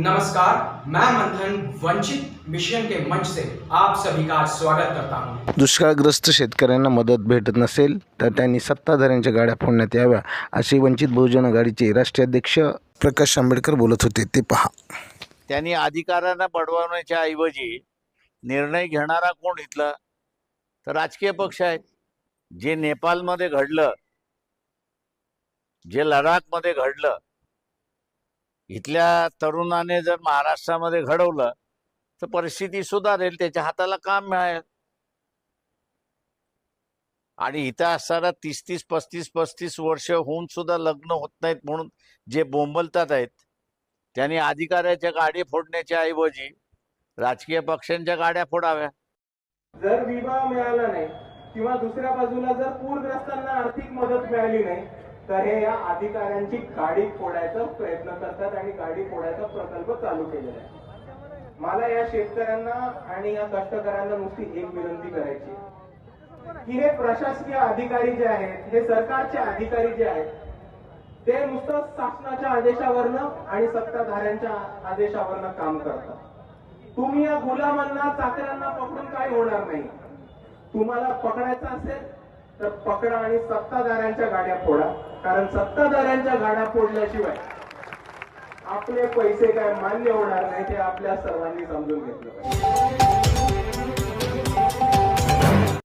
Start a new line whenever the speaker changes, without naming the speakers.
नमस्कार मैं मंथन वंचित मिशन के मंच से आप सभी का स्वागत करता हूं।
दुष्काळग्रस्त शेतकऱ्यांना मदत भेटत नसेल तर त्यांनी सत्ताधाऱ्यांच्या गाड्या फोडण्यात याव्या असे वंचित बहुजन आघाडीचे राष्ट्रीय अध्यक्ष प्रकाश आंबेडकर बोलत होते. ते पहा.
त्यांनी अधिकाऱ्यांना बडवण्याच्या ऐवजी निर्णय घेणारा कोण इथला? तर राजकीय पक्ष आहेत. जे नेपाळमध्ये घडलं जे लडाखमध्ये घडलं इथल्या तरुणाने जर महाराष्ट्रामध्ये घडवलं तर परिस्थिती सुधारेल त्याच्या हाताला काम मिळेल. आणि इथं असताना तीस तीस पस्तीस पस्तीस वर्ष होऊन सुद्धा लग्न होत नाहीत म्हणून जे बोंबलतात आहेत त्यांनी अधिकाऱ्याच्या गाडी फोडण्याच्या ऐवजी राजकीय पक्षांच्या गाड्या फोडाव्या.
जर विवाह मिळाला नाही किंवा दुसऱ्या बाजूला जर पूरग्रस्तांना आर्थिक मदत मिळाली नाही तर हे या अधिकाऱ्यांची गाडी फोडायचा प्रयत्न करतात आणि गाडी फोडायचा प्रकल्प चालू केलेला आहे. मला या शेतकऱ्यांना आणि या कष्टकऱ्यांना नुसती एक विनंती करायची की हे प्रशासकीय अधिकारी जे आहेत हे सरकारचे अधिकारी जे आहेत ते नुसतं शासनाच्या आदेशावरनं आणि सत्ताधाऱ्यांच्या आदेशावरनं काम करतात. तुम्ही या गुलामांना चाकऱ्यांना पकडून काय होणार नाही. तुम्हाला पकडायचं असेल तर पकडा आणि सत्ताधाऱ्यांच्या गाड्या फोडा. कारण सत्ताधाऱ्यांच्या गाड्या फोडल्याशिवाय आपले पैसे काय मान्य होणार नाही ते आपल्या सर्वांनी समजून घेतलं पाहिजे.